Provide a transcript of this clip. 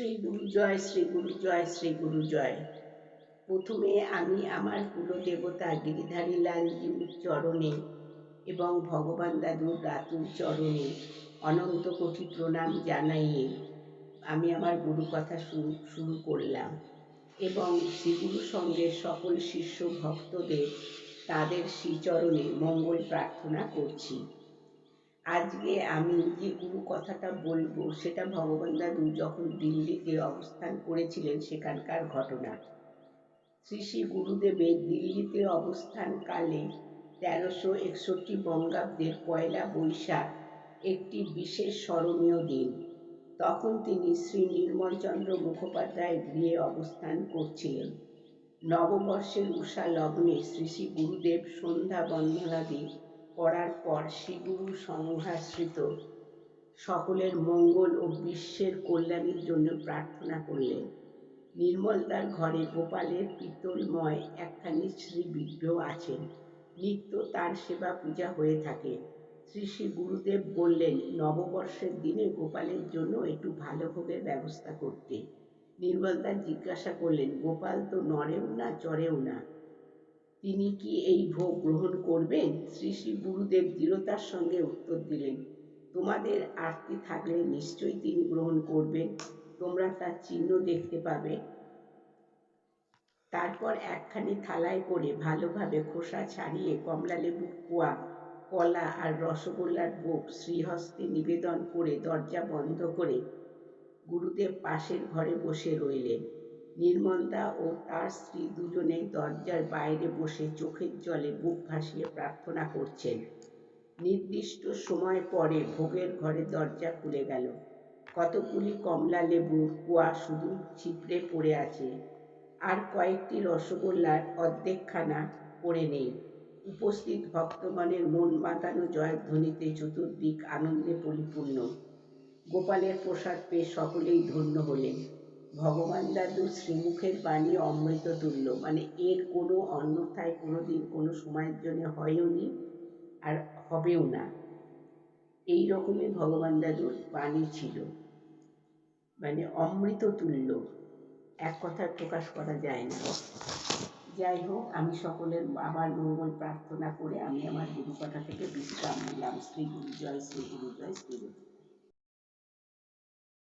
শ্রী গুরু জয়, শ্রী গুরু জয়, শ্রী গুরু জয়। প্রথমে আমি আমার কুলদেবতা গিরিধারী লালজির চরণে এবং ভগবান দাদুর রাতুর চরণে অনন্ত কোটি প্রণাম জানাইয়ে আমি আমার গুরু কথা শুরু শুরু করলাম এবং শ্রীগুরু সঙ্গে সকল শিষ্য ভক্তদের তাদের শ্রীচরণে মঙ্গল প্রার্থনা করছি। আজকে আমি যে গুরু কথাটা বলব, সেটা ভগবান দাদু যখন দিল্লিতে অবস্থান করেছিলেন সেখানকার ঘটনা। শ্রী শ্রী গুরুদেবের দিল্লিতে অবস্থানকালে তেরোশো একষট্টি বঙ্গাব্দের পয়লা বৈশাখ একটি বিশেষ স্মরণীয় দিন। তখন তিনি শ্রী নির্মলচন্দ্র মুখোপাধ্যায় গৃহে অবস্থান করছিলেন। নববর্ষের উষা লগ্নে শ্রী শ্রী গুরুদেব সন্ধ্যা বন্দনাদি করার পর শ্রীগুরু সংহাশ্রিত সকলের মঙ্গল ও বিশ্বের কল্যাণের জন্য প্রার্থনা করলেন। নির্মলদার ঘরে গোপালের পিতলময় একখানি শ্রী বিগ্রহ আছেন। নিত্য তার সেবা পূজা হয়ে থাকে। শ্রী শ্রী গুরুদেব বললেন, নববর্ষের দিনে গোপালের জন্য একটু ভালো ভোগের ব্যবস্থা করতে। নির্মলদা জিজ্ঞাসা করলেন, গোপাল তো নড়েও না, চড়েও না? তিনি কি এই ভোগ গ্রহণ করবেন? শ্রী শ্রী গুরুদেব দৃঢ়তার সঙ্গে উত্তর দিলেন, তোমাদের আরতি থাকলে নিশ্চয়ই তিনি গ্রহণ করবেন। তোমরা তার চিহ্ন দেখতে পাবে। তারপর একখানি থালায় করে ভালোভাবে খোসা ছাড়িয়ে কমলালেবুর কোয়া, কলা আর রসগোল্লার ভোগ শ্রীহস্তে নিবেদন করে দরজা বন্ধ করে গুরুদেব পাশের ঘরে বসে রইলেন। নির্মলদা ও তার স্ত্রী দুজনে দরজার বাইরে বসে চোখের জলে বুক ভাসিয়ে প্রার্থনা করছেন। নির্দিষ্ট সময় পরে ভোগের ঘরে দরজা খুলে গেল। কতগুলি কমলা লেবুর কুয়া শুধু ছিপড়ে পড়ে আছে। আর কয়েকটি রসগোল্লার অর্ধেকখানা পড়ে নেই। উপস্থিত ভক্তগণের মন মাতানো জয়ধ্বনিতে চতুর্দিক আনন্দে পরিপূর্ণ। গোপালের প্রসাদ পেয়ে সকলেই ধন্য হলেন। ভগবান দাদু শ্রীমুখের বাণী অমৃত তুল্য। মানে এর কোনো অন্যথায় কোনো দিন কোনো সময়ের জন্য হয়ও নি আর হবেও না। এই রকমই ভগবান দাদুর বাণী ছিল। মানে অমৃত তুল্য, এক কথায় প্রকাশ করা যায় না যাই হোক, আমি সকলের আবার মঙ্গল প্রার্থনা করে আমি আমার গুরু কথা থেকে বিশ্রাম নিলাম। শ্রী গুরু জয় শ্রী গুরু জয় শ্রী গুরু